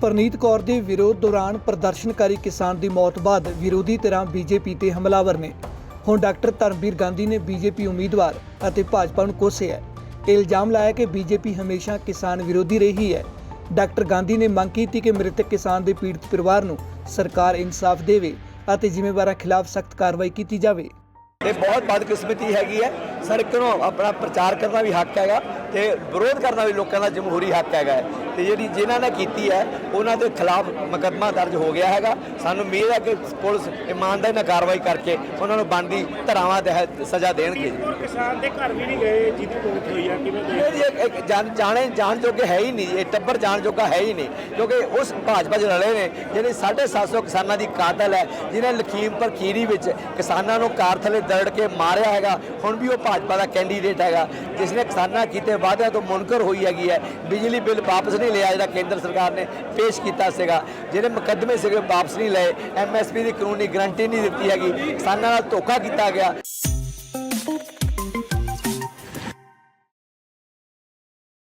ਪਰਨੀਤ ਕੌਰ ਦੇ ਵਿਰੋਧ ਦੌਰਾਨ ਪ੍ਰਦਰਸ਼ਨਕਾਰੀ ਕਿਸਾਨ ਦੀ ਮੌਤ ਬਾਅਦ ਵਿਰੋਧੀ ਧਿਰਾਂ ਬੀਜੇਪੀ ਤੇ ਹਮਲਾਵਰ ਨੇ। ਹੁਣ ਡਾਕਟਰ ਧਰਮਵੀਰ ਗਾਂਧੀ ਨੇ ਬੀਜੇਪੀ ਉਮੀਦਵਾਰ ਅਤੇ ਭਾਜਪਾ ਨੂੰ ਕੋਸਿਆ ਇਹ ਇਲਜ਼ਾਮ ਲਾਇਆ ਕਿ ਬੀਜੇਪੀ ਹਮੇਸ਼ਾ ਕਿਸਾਨ ਵਿਰੋਧੀ ਰਹੀ ਹੈ। ਡਾਕਟਰ ਗਾਂਧੀ ਨੇ ਮੰਗ ਕੀਤੀ ਕਿ ਮ੍ਰਿਤਕ ਕਿਸਾਨ ਦੇ ਪੀੜਤ ਪਰਿਵਾਰ ਨੂੰ ਸਰਕਾਰ ਇਨਸਾਫ ਦੇਵੇ ਅਤੇ ਜ਼ਿੰਮੇਵਾਰਾਂ ਖਿਲਾਫ ਸਖਤ ਕਾਰਵਾਈ ਕੀਤੀ ਜਾਵੇ। ਇਹ ਬਹੁਤ ਬਦਕਿਸਮਤੀ ਹੈਗੀ ਹੈ। ਸੜਕਾਂ ਆਪਣਾ ਪ੍ਰਚਾਰ ਕਰਨਾ ਵੀ ਹੱਕ ਹੈਗਾ ਤੇ ਵਿਰੋਧ ਕਰਨਾ ਵੀ ਲੋਕਾਂ ਦਾ ਜਮਹੂਰੀ ਹੱਕ ਹੈਗਾ। ਤੇ ਜਿਹੜੀ ਜਿਨ੍ਹਾਂ ਨੇ ਕੀਤੀ ਹੈ ਉਹਨਾਂ ਦੇ ਖਿਲਾਫ ਮੁਕੱਦਮਾ ਦਰਜ ਹੋ ਗਿਆ ਹੈਗਾ। ਸਾਨੂੰ ਉਮੀਦ ਹੈ ਕਿ ਪੁਲਿਸ ਇਮਾਨਦਾਰੀ ਨਾਲ ਕਾਰਵਾਈ ਕਰਕੇ ਉਹਨਾਂ ਨੂੰ ਬਣਦੀ ਧਾਰਾਵਾਂ ਤਹਿਤ ਸਜ਼ਾ ਦੇਣਗੇ। ਕਿਸਾਨ ਦੇ ਘਰ ਵੀ ਨਹੀਂ ਗਏ ਜਿਹਦੀ ਮੌਤ ਹੋਈ ਆ ਕਿਵੇਂ ਦੇ ਇਹ ਇੱਕ- ਜਾਣ- ਜਾਣੇ ਜਾਣ ਜੋਗੇ ਹੈ ਹੀ ਨਹੀਂ ਇਹ ਟੱਬਰ ਜਾਣ ਜੋਗਾ ਹੈ ਹੀ ਨਹੀਂ। ਕਿਉਂਕਿ ਉਸ ਭਾਜਪਾ 'ਚ ਰਲੇ ਨੇ ਜਿਹੜੇ 750 ਕਿਸਾਨਾਂ ਦੀ ਕਾਤਲ ਹੈ ਜਿਨ੍ਹਾਂ ਨੇ ਲਖੀਮਪੁਰ ਖੀਰੀ ਵਿੱਚ ਕਿਸਾਨਾਂ ਨੂੰ ਕਾਰ ਥੱਲੇ ਦਰੜ ਕੇ ਮਾਰਿਆ ਹੈਗਾ। ਹੁਣ ਵੀ ਉਹ ਭਾਜਪਾ ਦਾ ਕੈਂਡੀਡੇਟ ਹੈਗਾ ਜਿਸ ਨੇ ਕਿਸਾਨਾਂ ਕੀਤੇ ਵਾਅਦਿਆਂ ਤੋਂ ਮੁਨਕਰ ਹੋਈ ਹੈਗੀ ਹੈ, ਬਿਜਲੀ ਬਿੱਲ ਵਾਪਸ ਨਹੀਂ ਲਿਆ ਜਿਹੜਾ ਕੇਂਦਰ ਸਰਕਾਰ ਨੇ ਪੇਸ਼ ਕੀਤਾ ਸੀਗਾ, ਜਿਹੜੇ ਮੁਕੱਦਮੇ ਸੀਗੇ ਵਾਪਸ ਨਹੀਂ ਲਏ ਐਮਐਸਪੀ ਦੀ ਕਾਨੂੰਨੀ ਗਰੰਟੀ ਨਹੀਂ ਦਿੱਤੀ ਹੈਗੀ, ਕਿਸਾਨਾਂ ਨਾਲ ਧੋਖਾ ਕੀਤਾ ਗਿਆ।